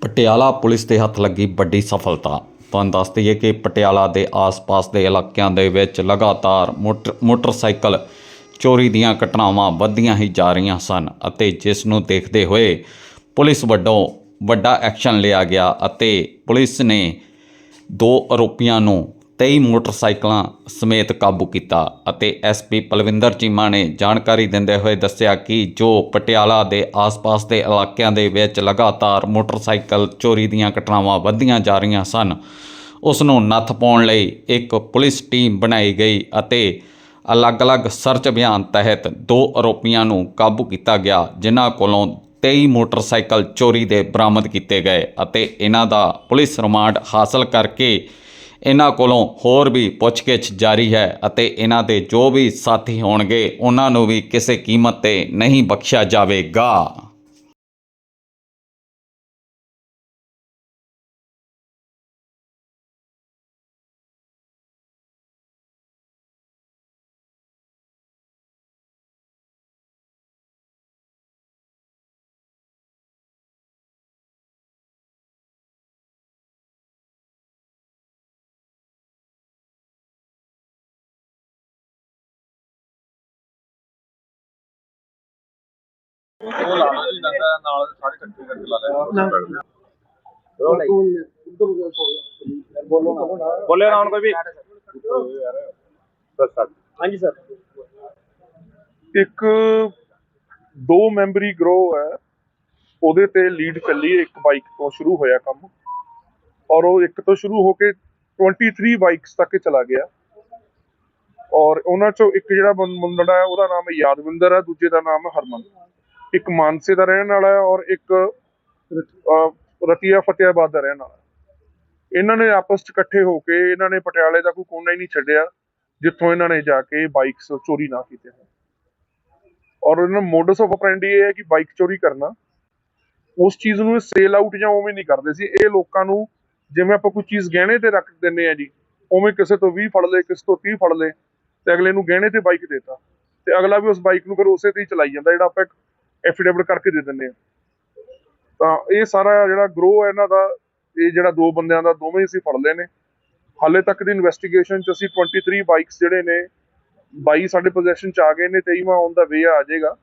Patiala police ਦੇ ਹੱਥ ਲੱਗੀ ਵੱਡੀ ਸਫਲਤਾ। ਤੁਹਾਨੂੰ ਦੱਸ ਦਈਏ ਕਿ ਪਟਿਆਲਾ ਦੇ ਆਸ-ਪਾਸ ਦੇ ਇਲਾਕਿਆਂ ਦੇ ਵਿੱਚ ਲਗਾਤਾਰ ਮੋਟਰ, ਮੋਟਰਸਾਈਕਲ ਚੋਰੀ ਦੀਆਂ ਘਟਨਾਵਾਂ ਵੱਧਦੀਆਂ ਹੀ ਜਾ ਰਹੀਆਂ ਸਨ ਅਤੇ ਜਿਸ ਨੂੰ ਦੇਖਦੇ ਹੋਏ ਪੁਲਿਸ ਵੱਲੋਂ ਵੱਡਾ ਐਕਸ਼ਨ ਲਿਆ ਗਿਆ ਅਤੇ ਪੁਲਿਸ ਨੇ ਦੋ ਆਰੋਪੀਆਂ ਨੂੰ 23 ਮੋਟਰਸਾਈਕਲਾਂ ਸਮੇਤ ਕਾਬੂ ਕੀਤਾ ਅਤੇ ਐਸਪੀ ਪਲਵਿੰਦਰ ਚੀਮਾ ਨੇ ਜਾਣਕਾਰੀ ਦਿੰਦੇ ਹੋਏ ਦੱਸਿਆ ਕਿ ਜੋ ਪਟਿਆਲਾ ਦੇ ਆਸ-ਪਾਸ ਦੇ ਇਲਾਕਿਆਂ ਦੇ ਵਿੱਚ ਲਗਾਤਾਰ ਮੋਟਰਸਾਈਕਲ ਚੋਰੀ ਦੀਆਂ ਘਟਨਾਵਾਂ ਵੱਧਦੀਆਂ ਜਾ ਰਹੀਆਂ ਸਨ, ਉਸ ਨੂੰ ਨੱਥ ਪਾਉਣ ਲਈ ਇੱਕ ਪੁਲਿਸ ਟੀਮ ਬਣਾਈ ਗਈ ਅਤੇ ਅਲੱਗ-ਅਲੱਗ ਸਰਚ ਅਭਿਆਨ ਤਹਿਤ ਦੋ ਆਰੋਪੀਆਂ ਨੂੰ ਕਾਬੂ ਕੀਤਾ ਗਿਆ, ਜਿਨ੍ਹਾਂ ਕੋਲੋਂ 23 ਮੋਟਰਸਾਈਕਲ ਚੋਰੀ ਦੇ ਬਰਾਮਦ ਕੀਤੇ ਗਏ ਅਤੇ ਇਹਨਾਂ ਦਾ ਪੁਲਿਸ ਰਿਮਾਂਡ ਹਾਸਲ ਕਰਕੇ ਇਹਨਾਂ ਕੋਲੋਂ ਹੋਰ ਵੀ ਪੁੱਛਗਿੱਛ ਜਾਰੀ ਹੈ ਅਤੇ ਇਹਨਾਂ ਦੇ ਜੋ ਵੀ ਸਾਥੀ ਹੋਣਗੇ, ਉਹਨਾਂ ਨੂੰ ਵੀ ਕਿਸੇ ਕੀਮਤ ਤੇ ਨਹੀਂ ਬਖਸ਼ਿਆ ਜਾਵੇਗਾ। ਉਹ ਲਾ ਲਈ ਜਾਂਦਾ ਨਾਲ ਸਾਰੇ ਇਕੱਠੇ ਕਰਕੇ ਲਾ ਲਿਆ ਬੋਲੇ ਨਾ। ਹੁਣ ਕੋਈ ਵੀ। ਹਾਂਜੀ ਸਰ। ਇੱਕ ਦੋ ਮੈਂਬਰੀ ਗਰੋਹ ਹੈ ਉਹਦੇ ਤੇ ਲੀਡ ਚੱਲੀ ਇੱਕ ਬਾਈਕ ਤੋਂ ਸ਼ੁਰੂ ਹੋਇਆ ਕੰਮ। ਔਰ ਉਹ ਇੱਕ ਤੋਂ ਸ਼ੁਰੂ ਹੋ ਕੇ 23 ਬਾਈਕਸ ਤੱਕ ਚਲਾ ਗਿਆ। ਔਰ ਉਹਨਾਂ ਚੋਂ ਇੱਕ ਜਿਹੜਾ ਮੁੰਡਾ ਹੈ ਉਹਦਾ ਨਾਮ ਯਾਦਵਿੰਦਰ ਹੈ ਦੂਜੇ ਦਾ ਨਾਮ ਹੈ ਹਰਮਨ। ਇੱਕ ਮਾਨਸੇ ਦਾ ਰਹਿਣ ਵਾਲਾ ਹੈ ਔਰ ਇੱਕ ਅਹ, ਰਤੀਆ ਫਤਿਆਬਾਦ ਦਾ ਰਹਿਣ ਵਾਲਾ ਇਹਨਾਂ ਨੇ ਆਪਸ ਚ ਇਕੱਠੇ ਹੋ ਕੇ ਇਹਨਾਂ ਨੇ ਪਟਿਆਲੇ ਦਾ ਕੋਈ ਕੋਨਾ ਹੀ ਨਹੀਂ ਛੱਡਿਆ ਜਿੱਥੋਂ ਇਹਨਾਂ ਨੇ ਜਾ ਕੇ ਬਾਈਕਸ ਚੋਰੀ ਨਾ ਕੀਤੇ ਹੋਣ ਔਰ ਇਹਨਾਂ ਮੋਡਸ ਆਫ ਆਪਰੈਂਡੀ ਇਹ ਹੈ ਕਿ ਬਾਈਕ ਚੋਰੀ ਕਰਨਾ ਉਸ ਚੀਜ਼ ਨੂੰ ਸੇਲ ਆਊਟ ਜਾਂ ਉਵੇਂ ਨਹੀਂ ਕਰਦੇ ਸੀ। ਇਹ ਲੋਕਾਂ ਨੂੰ ਜਿਵੇਂ ਆਪਾਂ ਕੋਈ ਚੀਜ਼ ਗਹਿਣੇ ਤੇ ਰੱਖ ਦਿੰਨੇ ਆ ਜੀ ਉਵੇਂ ਕਿਸੇ ਤੋਂ 20 ਫੜ ਲਏ ਕਿਸੇ ਤੋਂ 30 ਫੜ ਲਏ ਤੇ ਅਗਲੇ ਨੂੰ ਗਹਿਣੇ ਤੇ ਬਾਈਕ ਦੇਤਾ। ਤੇ ਅਗਲਾ ਵੀ ਉਸ ਬਾਈਕ ਨੂੰ ਫਿਰ ਉਸੇ ਤੇ ਹੀ ਚਲਾਈ ਜਾਂਦਾ ਜਿਹੜਾ ਆਪਾਂ ਐਫੀਡੇਵਿਟ ਕਰਕੇ ਦੇ ਦਿੰਦੇ ਆ। ਤਾਂ ਇਹ ਸਾਰਾ ਜਿਹੜਾ ਗਰੋਹ ਹੈ ਇਹਨਾਂ ਦਾ, ਇਹ ਜਿਹੜਾ ਦੋ ਬੰਦਿਆਂ ਦਾ, ਦੋਵੇਂ ਹੀ ਅਸੀਂ ਫੜ ਲਏ ਨੇ। ਹਾਲੇ ਤੱਕ ਦੀ ਇਨਵੈਸਟੀਗੇਸ਼ਨ ਚ ਅਸੀਂ 23 ਬਾਈਕਸ ਜਿਹੜੇ ਨੇ 22 ਸਾਡੇ ਪੋਜੈਸ਼ਨ ਚ ਆ ਗਏ ਨੇ 23ਵਾਂ ਔਨ ਦਾ ਵੇ ਆ ਜਾਏਗਾ।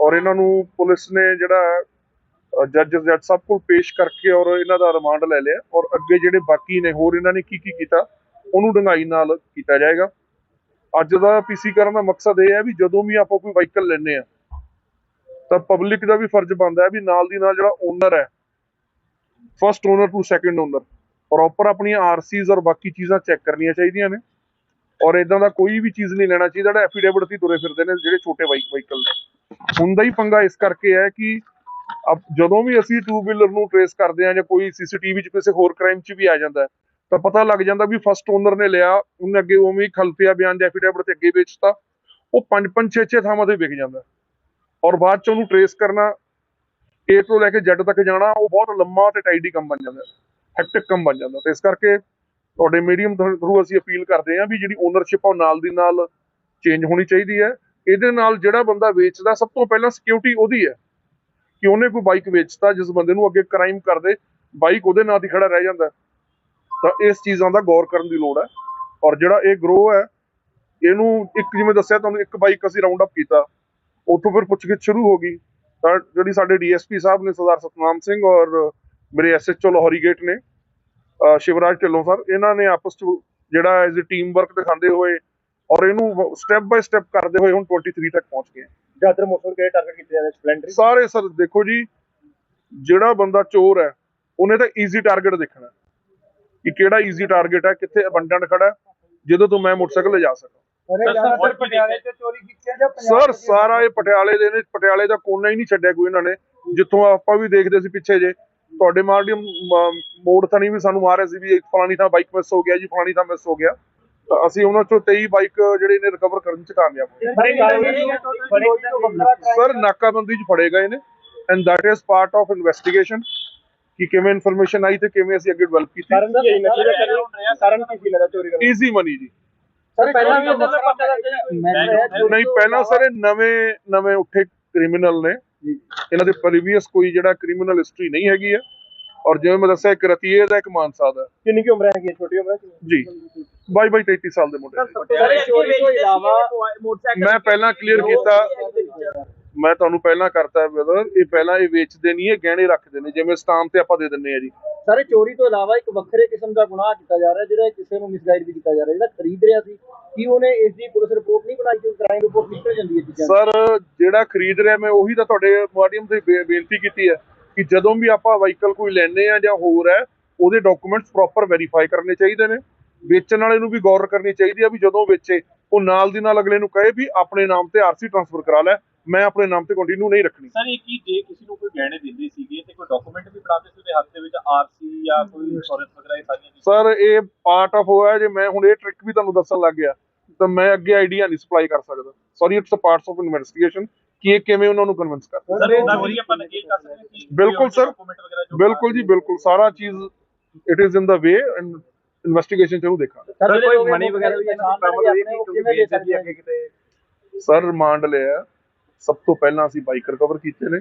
ਔਰ ਇਹਨਾਂ ਨੂੰ ਪੁਲਿਸ ਨੇ ਜਿਹੜਾ ਜੱਜ ਜੱਜ ਸਭ ਕੋਲ ਪੇਸ਼ ਕਰਕੇ ਔਰ ਇਹਨਾਂ ਦਾ ਰਿਮਾਂਡ ਲੈ ਲਿਆ। ਔਰ ਅੱਗੇ ਜਿਹੜੇ ਬਾਕੀ ਨੇ, ਹੋਰ ਇਹਨਾਂ ਨੇ ਕੀ ਕੀ ਕੀਤਾ, ਉਹਨੂੰ ਡੰਗਾਈ ਨਾਲ ਕੀਤਾ ਜਾਏਗਾ। ਅੱਜ ਦਾ ਪੀਸੀ ਕਰਨ ਦਾ ਮਕਸਦ ਇਹ ਹੈ ਵੀ ਜਦੋਂ ਵੀ ਆਪਾਂ ਕੋਈ ਵਾਹੀਕਲ ਲੈਨੇ ਆ ਤਾਂ ਪਬਲਿਕ ਦਾ ਵੀ ਫਰਜ਼ ਬਣਦਾ ਹੈ ਵੀ ਨਾਲ ਦੀ ਨਾਲ ਜਿਹੜਾ ਓਨਰ ਹੈ first owner to second owner proper ਆਪਣੀਆਂ ਆਰਸੀਜ਼ ਔਰ ਬਾਕੀ ਚੀਜ਼ਾਂ ਚੈੱਕ ਕਰਨੀਆਂ ਚਾਹੀਦੀਆਂ ਨੇ ਔਰ ਇਦਾਂ ਦਾ ਕੋਈ ਵੀ ਚੀਜ਼ ਨਹੀਂ ਲੈਣਾ ਚਾਹੀਦਾ, ਜਿਹੜਾ ਐਫੀਡੇਵਿਟ ਅਸੀਂ ਤੁਰੇ ਫਿਰਦੇ ਨੇ ਜਿਹੜੇ ਛੋਟੇ ਬਾਈਕ ਵਾਹੀਕਲ ਨੇ। ਹੁੰਦਾ ਹੀ ਪੰਗਾ ਇਸ ਕਰਕੇ ਹੈ ਕਿ ਅਬ ਜਦੋਂ ਵੀ ਅਸੀਂ ਟੂ ਵੀਲਰ ਨੂੰ ਟਰੇਸ ਕਰਦੇ ਆ ਜਾਂ ਕੋਈ ਸੀਸੀਟੀਵੀ 'ਚ ਕਿਸੇ ਹੋਰ ਕ੍ਰਾਈਮ 'ਚ ਵੀ ਆ ਜਾਂਦਾ ਤਾਂ ਪਤਾ ਲੱਗ ਜਾਂਦਾ ਵੀ ਫਸਟ ਓਨਰ ਨੇ ਲਿਆ, ਉਹਨੇ ਅੱਗੇ ਉਵੇਂ ਹੀ ਖਲਫੀਆ ਬਿਆਨ ਦੇ ਐਫੀਡੇਵਿਟ ਤੇ ਅੱਗੇ ਵੇਚਤਾ, ਉਹ ਪੰਜ ਪੰਜ ਛੇ ਛੇ ਥਾਵਾਂ ਤੇ ਵਿਕ ਜਾਂਦਾ ਔਰ ਬਾਅਦ 'ਚ ਉਹਨੂੰ ਟਰੇਸ ਕਰਨਾ ਏ ਤੋਂ ਲੈ ਕੇ ਜ਼ੈਡ ਤੱਕ ਜਾਣਾ, ਉਹ ਬਹੁਤ ਲੰਮਾ ਤੇ ਟਾਈਡੀ ਕੰਮ ਬਣ ਜਾਂਦਾ ਹੈਕਟਿਕ ਕੰਮ ਬਣ ਜਾਂਦਾ। ਤੇ ਇਸ ਕਰਕੇ ਤੁਹਾਡੇ ਮੀਡੀਅਮ ਥਰੂ ਅਸੀਂ ਅਪੀਲ ਕਰਦੇ ਹਾਂ ਵੀ ਜਿਹੜੀ ਓਨਰਸ਼ਿਪ ਆ ਉਹ ਨਾਲ ਦੀ ਨਾਲ ਚੇਂਜ ਹੋਣੀ ਚਾਹੀਦੀ ਹੈ। ਇਹਦੇ ਨਾਲ ਜਿਹੜਾ ਬੰਦਾ ਵੇਚਦਾ, ਸਭ ਤੋਂ ਪਹਿਲਾਂ ਸਿਕਿਉਰਿਟੀ ਉਹਦੀ ਹੈ ਕਿ ਉਹਨੇ ਕੋਈ ਬਾਈਕ ਵੇਚਤਾ, ਜਿਸ ਬੰਦੇ ਨੂੰ ਅੱਗੇ ਕ੍ਰਾਈਮ ਕਰਦੇ ਬਾਈਕ ਉਹਦੇ ਨਾਂ ਤੇ ਖੜਾ ਰਹਿ ਜਾਂਦਾ। ਤਾਂ ਇਸ ਚੀਜ਼ਾਂ ਦਾ ਗੌਰ ਕਰਨ ਦੀ ਲੋੜ ਹੈ। ਔਰ ਜਿਹੜਾ ਇਹ ਗਰੋਹ ਹੈ, ਇਹਨੂੰ ਇੱਕ ਜਿਵੇਂ ਦੱਸਿਆ ਤੁਹਾਨੂੰ, ਇੱਕ ਬਾਈਕ ਅਸੀਂ ਰਾਉਂਡ ਅਪ ਕੀਤਾ। ਉੱਥੋਂ ਫਿਰ ਪੁੱਛਗਿੱਛ ਸ਼ੁਰੂ ਹੋ ਗਈ। ਤਾਂ ਜਿਹੜੀ ਸਾਡੇ ਡੀਐਸਪੀ ਸਾਹਿਬ ਨੇ ਸਰਦਾਰ ਸਤਨਾਮ ਸਿੰਘ ਔਰ ਮੇਰੇ ਐਸਐਚਓ ਲਾਹੌਰੀ ਗੇਟ ਨੇ ਸ਼ਿਵਰਾਜ ਢਿੱਲੋਂ ਸਰ ਇਹਨਾਂ ਨੇ ਆਪਸ ਚ ਜਿਹੜਾ ਐਜ਼ ਅ ਟੀਮ ਵਰਕ ਦਿਖਾਉਂਦੇ ਹੋਏ ਔਰ ਇਹਨੂੰ ਸਟੈਪ ਬਾਈ ਸਟੈਪ ਕਰਦੇ ਹੋਏ ਹੁਣ 23 ਤੱਕ ਪਹੁੰਚ ਗਏ। ਜਿਆਦਾਤਰ ਮੋਟਰ ਕਿਹੜੇ ਟਾਰਗੇਟ ਕੀਤੇ ਜਾਂਦੇ ਸਪਲੈਂਡਰ ਸਾਰੇ ਸਰ ਦੇਖੋ ਜੀ ਜਿਹੜਾ ਬੰਦਾ ਚੋਰ ਹੈ ਉਹਨੇ ਤਾਂ ਈਜ਼ੀ ਟਾਰਗੇਟ ਦੇਖਣਾ ਕਿ ਕਿਹੜਾ ਈਜ਼ੀ ਟਾਰਗੇਟ ਹੈ ਕਿੱਥੇ ਅਬੰਡੈਂਟ ਖੜਾ ਹੈ, ਜਿਹਦੇ ਤੋਂ ਮੈਂ ਮੋਟਰਸਾਈਕਲ ਲਿਜਾ ਸਕਾਂ ਸਰ ਸਾਰਾ ਇਹ ਪਟਿਆਲੇ ਦੇ ਨੇ ਪਟਿਆਲੇ ਦਾ ਕੋਨਾ ਹੀ ਨਹੀਂ ਛੱਡਿਆ ਕੋਈ ਇਹਨਾਂ ਨੇ। ਜਿੱਥੋਂ ਆਪਾਂ ਵੀ ਦੇਖਦੇ ਸੀ ਪਿੱਛੇ ਜੇ ਤੁਹਾਡੇ ਮਾਰਡੀਅਮ ਮੋੜ ਤਾਂ ਨਹੀਂ ਵੀ ਸਾਨੂੰ ਮਾਰਿਆ ਸੀ ਵੀ ਇੱਕ ਫਲਾਣੀ ਥਾਂ ਬਾਈਕ ਮਿਸ ਹੋ ਗਿਆ ਜੀ ਫਲਾਣੀ ਥਾਂ ਮਿਸ ਹੋ ਗਿਆ। ਅਸੀਂ ਉਹਨਾਂ ਚੋਂ 23 ਬਾਈਕ ਜਿਹੜੇ ਨੇ ਰਿਕਵਰ ਕਰਨ ਚ ਕਾਮਯਾਬ ਹੋਏ। ਸਰ ਨਾਕਾਬੰਦੀ ਚ ਫੜੇ ਗਏ ਨੇ and that is part of investigation ਕਿ ਕਿਵੇਂ ਇਨਫੋਰਮੇਸ਼ਨ ਆਈ ਤੇ ਕਿਵੇਂ ਅਸੀਂ ਅੱਗੇ ਡਿਵੈਲਪ ਕੀਤੀ। ਕਾਰਨ ਕੀ ਹੈ ਨਸ਼ੇ ਦਾ ਕਾਰਨ ਕੀ ਸੀ ਮੇਰਾ ਚੋਰੀ ਦਾ? ਈਜ਼ੀ ਮਨੀ ਜੀ। ਸਰ ਪਹਿਲਾਂ ਵੀ ਮੈਂ ਨਹੀਂ ਪਹਿਲਾਂ ਸਰ ਇਹ ਨਵੇਂ ਨਵੇਂ ਉੱਠੇ ਕ੍ਰਿਮੀਨਲ ਨੇ। ਇਹਨਾਂ ਦੇ ਪ੍ਰੀਵੀਅਸ ਕੋਈ ਜਿਹੜਾ ਕ੍ਰਿਮੀਨਲ ਹਿਸਟਰੀ ਨਹੀਂ ਹੈਗੀ ਹੈ। ਔਰ ਜਿਵੇਂ ਮੈਂ ਦੱਸਿਆ ਇੱਕ ਰਤੀਏ ਦਾ ਇੱਕ ਮਾਨਸਾ ਦਾ ਕਿੰਨੀ ਕੀ ਉਮਰ ਹੈਗੀ ਛੋਟੀ ਉਮਰ ਹੈ ਜੀ। 22 22 23 ਸਾਲ ਦੇ ਮੁੰਡੇ ਮੈਂ ਪਹਿਲਾਂ ਕਲੀਅਰ ਕੀਤਾ। ਮੈਂ ਤੁਹਾਨੂੰ ਪਹਿਲਾਂ ਕਰਤਾ ਬ੍ਰਦਰ ਇਹ ਪਹਿਲਾਂ ਇਹ ਵੇਚਦੇ ਨਹੀਂ ਇਹ ਗਹਿਣੇ ਰੱਖਦੇ ਨੇ। ਜਿਵੇਂ ਸਟਾਮ ਤੇ ਆਪਾਂ ਦੇ ਦਿੰਨੇ ਆ ਜੀ। ਸਾਰੇ ਚੋਰੀ ਤੋਂ ਇਲਾਵਾ ਇੱਕ ਵੱਖਰੇ ਕਿਸਮ ਦਾ ਗੁਨਾਹ ਕੀਤਾ ਜਾ ਰਿਹਾ ਜਿਹੜਾ ਕਿਸੇ ਨੂੰ ਮਿਸਗਾਈਡ ਵੀ ਕੀਤਾ ਜਾ ਰਿਹਾ ਜਿਹੜਾ ਖਰੀਦ ਰਿਹਾ ਸੀ। ਕੀ ਉਹਨੇ ਇਸ ਦੀ ਪੁਲਿਸ ਰਿਪੋਰਟ ਨਹੀਂ ਬਣਾਈ ਕਿ ਕ੍ਰਾਈਮ ਰਿਪੋਰਟ ਨਿਕਲ ਜਾਂਦੀ ਹੈ ਚੀਜ਼ਾਂ? ਸਰ ਜਿਹੜਾ ਖਰੀਦ ਰਿਹਾ ਮੈਂ ਉਹੀ ਤਾਂ ਤੁਹਾਡੇ ਮਾਧਿਅਮ ਤੇ ਬੇਨਤੀ ਕੀਤੀ ਹੈ ਕਿ ਜਦੋਂ ਵੀ ਆਪਾਂ ਵਹੀਕਲ ਕੋਈ ਲੈਣੇ ਆ ਜਾਂ ਹੋਰ ਹੈ ਉਹਦੇ ਡਾਕੂਮੈਂਟਸ ਪ੍ਰੋਪਰ ਵੈਰੀਫਾਈ ਕਰਨੇ ਚਾਹੀਦੇ ਨੇ। ਵੇਚਣ ਵਾਲੇ ਨੂੰ ਵੀ ਗੌਰ ਕਰਨੀ ਚਾਹੀਦੀ ਆ ਵੀ ਜਦੋਂ ਵੇਚੇ ਉਹ ਨਾਲ ਦੀ ਨਾਲ ਅਗਲੇ ਨੂੰ ਕਹੇ ਵੀ ਆਪਣੇ ਨਾਮ ਤੇ ਆਰਸੀ ਟ੍ਰਾਂਸਫਰ ਕਰਾ ਲੈ ਮੈਂ ਆਪਣੇ ਨਾਮ ਤੇ ਕੰਟੀਨਿਊ ਨਹੀਂ ਰੱਖਣੀ। ਸਰ ਇਹ ਕੀ ਜੇ ਕਿਸੇ ਨੂੰ ਕੋਈ ਗਹਿਣੇ ਦਿੰਦੇ ਸੀਗੇ ਤੇ ਕੋਈ ਡਾਕੂਮੈਂਟ ਵੀ ਬਣਾਉਂਦੇ ਸੀ ਉਹਦੇ ਹੱਥ ਦੇ ਵਿੱਚ ਆਰਸੀ ਜਾਂ ਕੋਈ ਇੰਸ਼ੋਰੈਂਸ ਵਗੈਰਾ ਇਹ ਸਾਰੀਆਂ ਚੀਜ਼ਾਂ। ਸਰ ਇਹ ਪਾਰਟ ਆਫ ਹੋਇਆ ਜੇ ਮੈਂ ਹੁਣ ਇਹ ਟ੍ਰਿਕ ਵੀ ਤੁਹਾਨੂੰ ਦੱਸਣ ਲੱਗ ਗਿਆ ਤਾਂ ਮੈਂ ਅੱਗੇ ਆਈਡੀਆ ਨਹੀਂ ਸਪਲਾਈ ਕਰ ਸਕਦਾ। Sorry it's a parts of investigation ਕਿ ਇਹ ਕਿਵੇਂ ਉਹਨਾਂ ਨੂੰ ਕਨਵਿੰਸ ਕਰਦਾ ਸਰ ਇਹ ਚੋਰੀ ਆਪਾਂ ਇਹ ਕਰ ਸਕਦੇ ਕਿ ਬਿਲਕੁਲ ਜੋ ਬਿਲਕੁਲ ਜੀ ਬਿਲਕੁਲ। ਸਾਰਾ ਚੀਜ਼ it is in the way and investigation ਚਲੂ ਦੇਖਾਂਗੇ। ਸਰ ਕੋਈ ਮਨੀ ਵਗੈਰਾ ਵੀ ਅੱਗੇ ਕਿਤੇ। ਸਰ ਰਿਮਾਂਡ ਲਿਆ। ਸਭ ਤੋਂ ਪਹਿਲਾਂ ਅਸੀਂ ਬਾਈਕ ਰਿਕਵਰ ਕੀਤੇ ਨੇ।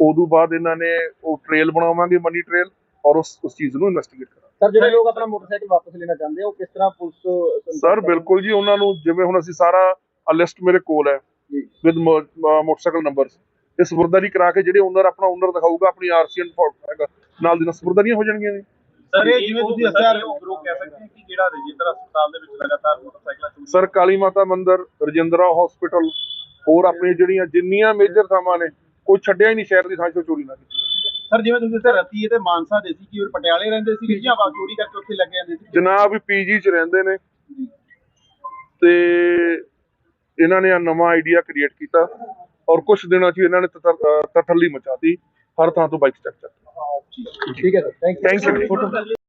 ਉਦੋਂ ਬਾਅਦ ਇਹਨਾਂ ਨੇ ਉਹ ਟ੍ਰੇਲ ਬਣਾਵਾਂਗੇ ਮਨੀ ਟ੍ਰੇਲ ਔਰ ਉਸ ਉਸ ਚੀਜ਼ ਨੂੰ ਇਨਵੈਸਟੀਗੇਟ ਕਰਾਂਗੇ। ਸਰ ਜਿਹੜੇ ਲੋਕ ਆਪਣਾ ਮੋਟਰਸਾਈਕਲ ਵਾਪਸ ਲੈਣਾ ਚਾਹੁੰਦੇ ਆ ਉਹ ਕਿਸ ਤਰ੍ਹਾਂ ਪੁਲਿਸ ਸਰ ਬਿਲਕੁਲ ਜੀ ਉਹਨਾਂ ਨੂੰ ਜਿਵੇਂ ਹੁਣ ਅਸੀਂ ਸਾਰਾ ਲਿਸਟ ਮੇਰੇ ਕੋਲ ਹੈ ਜੀ। ਵਿਦ ਮੋਟਰਸਾਈਕਲ ਨੰਬਰਸ ਇਹ ਸਪੁਰਦਾਰੀ ਕਰਾ ਕੇ ਜਿਹੜੇ ਓਨਰ ਆਪਣਾ ਓਨਰ ਦਿਖਾਊਗਾ ਆਪਣੀ ਆਰਸੀ ਐਂਡ ਹੈਗਾ ਨਾਲ ਦੀ ਨਾਲ ਸਪੁਰਦਾਰੀਆਂ ਹੋ ਜਾਣਗੀਆਂ ਨੇ ਸਰ ਇਹ ਜਿਵੇਂ ਤੁਸੀਂ ਦੱਸਿਆ ਉਹ ਕਹਿ ਸਕਦੇ ਕਿ ਜਿਹੜਾ ਰਜਿੰਦਰ ਹਸਪਤਾਲ ਦੇ ਵਿੱਚ ਲਗਾਤਾਰ ਮੋਟਰਸਾਈਕਲਾਂ ਚੋਰੀ ਸਰ ਕਾਲੀ ਮਾਤਾ ਮੰਦਿਰ ਰਜਿੰਦਰਾ ਹਸਪੀਟਲ ਹੋਰ ਆਪਣੀਆਂ ਜਿਹੜੀਆਂ ਜਿੰਨੀਆਂ ਮੇਜਰ ਥਾਵਾਂ ਨੇ ਕੋਈ ਛੱਡਿਆ ਹੀ ਨਹੀਂ ਸ਼ਹਿਰ ਦੀ ਥਾਂ 'ਚੋਂ ਚੋਰੀ ਨਾ ਕੀਤੀ ਸਰ ਜਿਵੇਂ ਤੁਸੀਂ ਦੱਸਿਆ ਰਤੀਏ ਤੇ ਮਾਨਸਾ ਦੇ ਸੀ ਕਿ ਉਹ ਪਟਿਆਲੇ ਰਹਿੰਦੇ ਸੀ ਜਾਂ ਵਾ ਚੋਰੀ ਕਰਕੇ ਉੱਥੇ ਲੱਗੇ ਜਾਂਦੇ ਸੀ। ਜਨਾਬ ਪੀਜੀ 'ਚ ਰਹਿੰਦੇ ਨੇ। ਤੇ ਇਹਨਾਂ ਨੇ ਆ ਨਵਾਂ ਆਈਡੀਆ ਕ੍ਰੀਏਟ ਕੀਤਾ ਔਰ ਕੁਝ ਦਿਨਾਂ 'ਚ ਇਹਨਾਂ ਨੇ ਤਤਰਲੀ ਮਚਾਤੀ। ਹਰ ਥਾਂ ਤੋਂ ਬਾਈਕ ਚੱਕ ਚੱਕ ਠੀਕ ਹੈ sir thank you thank you